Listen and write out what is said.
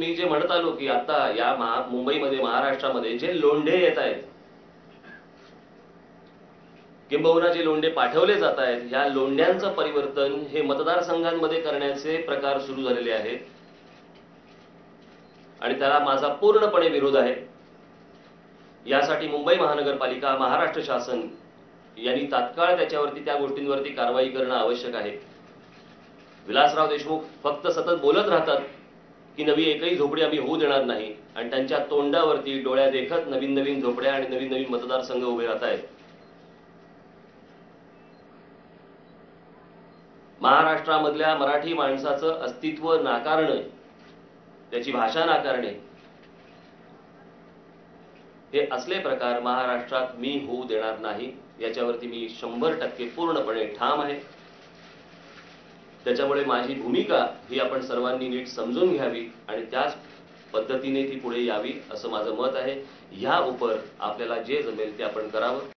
मी जे म्हणत आलो की आता या महा मुंबईमध्ये महाराष्ट्रामध्ये जे लोंढे येत आहेत किंबहुना जे लोंढे पाठवले जात आहेत ह्या लोंढ्यांचं परिवर्तन हे मतदारसंघांमध्ये करण्याचे प्रकार सुरू झालेले आहेत. आणि त्याला माझा पूर्णपणे विरोध आहे. यासाठी मुंबई महानगरपालिका महाराष्ट्र शासन यांनी तात्काळ त्याच्यावरती त्या गोष्टींवरती कारवाई करणं आवश्यक आहे. विलासराव देशमुख फक्त सतत बोलत राहतात. की नवी एकही झोपडी आम्ही होऊ देणार नाही. आणि त्यांच्या तोंडावरती डोळ्या देखत नवीन नवीन झोपड्या आणि नवीन नवीन मतदारसंघ उभे राहत आहेत. महाराष्ट्रामधल्या मराठी माणसाचं अस्तित्व नाकारणं त्याची भाषा नाकारणे हे असले प्रकार महाराष्ट्रात मी होऊ देणार नाही याच्यावरती मी शंभर टक्के पूर्णपणे ठाम आहे. त्याच्यामुळे माझी भूमिका ही आपण सर्वांनी नीट समजून घ्यावी आणि त्याच पद्धतीने ती पुढे यावी असं माझं मत आहे. ह्या उपर आपल्याला जे जमेल ते आपण करावं.